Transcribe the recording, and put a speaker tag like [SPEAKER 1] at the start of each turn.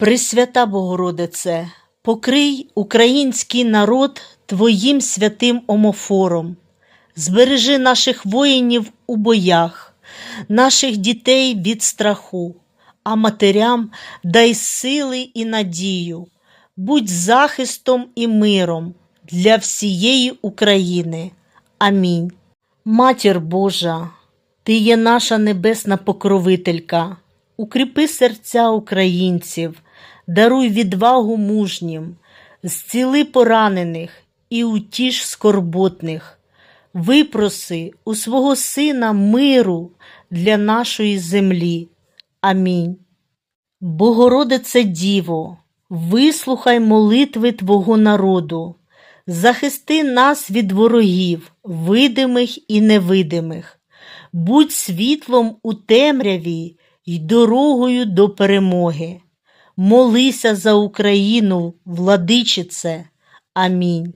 [SPEAKER 1] Пресвята Богородице, покрий український народ Твоїм святим омофором, збережи наших воїнів у боях, наших дітей від страху, а матерям дай сили і надію, будь захистом і миром для всієї України. Амінь. Матір Божа, Ти є наша небесна покровителька. Укріпи серця українців, даруй відвагу мужнім, зціли поранених і утіш скорботних. Випроси у свого Сина миру для нашої землі. Амінь. Богородице Діво, вислухай молитви Твого народу, захисти нас від ворогів, видимих і невидимих, будь світлом у темряві й дорогою до перемоги. Молися за Україну, владичице. Амінь.